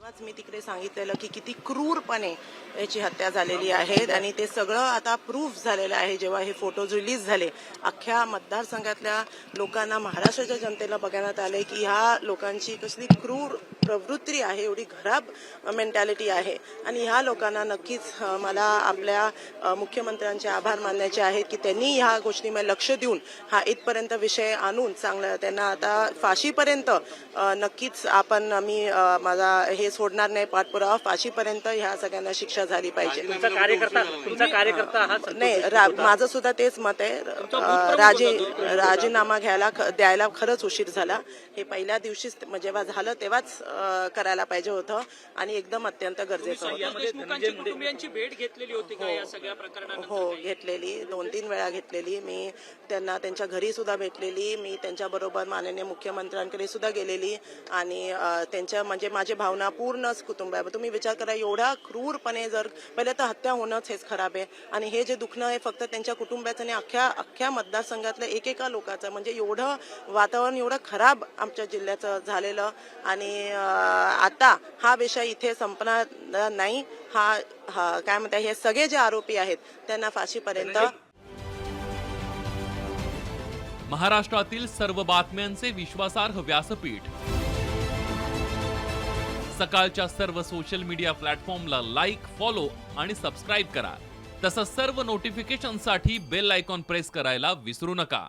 तेव्हाच मी तिकडे सांगितलेलं की किती क्रूरपणे याची हत्या झालेली आहे आणि ते सगळं आता प्रूफ झालेलं आहे जेव्हा हे फोटोज रिलीज झाले. अख्ख्या मतदारसंघातल्या लोकांना महाराष्ट्राच्या जनतेला बघण्यात आले की ह्या लोकांची कसली क्रूर प्रवृत्ती आहे एवढी खराब मेंटॅलिटी आहे. आणि ह्या लोकांना नक्कीच मला आपल्या मुख्यमंत्र्यांचे आभार मानण्याचे आहेत की त्यांनी ह्या गोष्टीमध्ये लक्ष देऊन हा इथपर्यंत विषय आणून चांगलं त्यांना आता फाशीपर्यंत नक्कीच आपण मी माझा हे सोडणार नाही पाठपुरावा फाशीपर्यंत ह्या सगळ्यांना शिक्षा झाली पाहिजे. तुमचा कार्यकर्ता तुमचा कार्यकर्ता हा नाही. माझं सुद्धा तेच मत आहे. राजे राजीनामा घ्यायला द्यायला खरंच उशीर झाला. हे पहिल्या दिवशीच म- जेव्हा झालं तेव्हाच करायला पाहिजे होतं आणि एकदम अत्यंत गरजेचं होतं. यामध्ये देशमुखांची कुटुंबियांची भेट घेतलेली होती का या सगळ्या प्रकरणानंतर हो घेतलेली. दोन तीन वेळा घेतलेली. मी त्यांना त्यांच्या घरी सुद्धा भेटलेली. मी त्यांच्याबरोबर माननीय मुख्यमंत्र्यांकडे सुद्धा गेलेली. आणि त्यांच्या म्हणजे माझी भावना पूर्णच कुटुंब आहे. तुम्ही विचार करा एवढा क्रूरपणे जर पहिले तर हत्या होणंच हेच खराब आहे. आणि हे जे दुखणं आहे फक्त त्यांच्या कुटुंबाचं आणि अख्ख्या अख्ख्या मतदारसंघातल्या एकेका लोकांचं. म्हणजे एवढं वातावरण एवढं खराब आमच्या जिल्ह्याचं झालेलं. आणि आता हा विषय इथे संपणार नाही. हा हा काय म्हणतात हे सगळे जे आरोपी आहेत त्यांना फाशीपर्यंत महाराष्ट्रातील सर्व बातम्यांचे विश्वासार्ह व्यासपीठ. सकाळच्या सर्व सोशल मीडिया प्लॅटफॉर्मला लाईक फॉलो आणि सबस्क्राईब करा. तसंच सर्व नोटिफिकेशनसाठी बेल आयकॉन प्रेस करायला विसरू नका.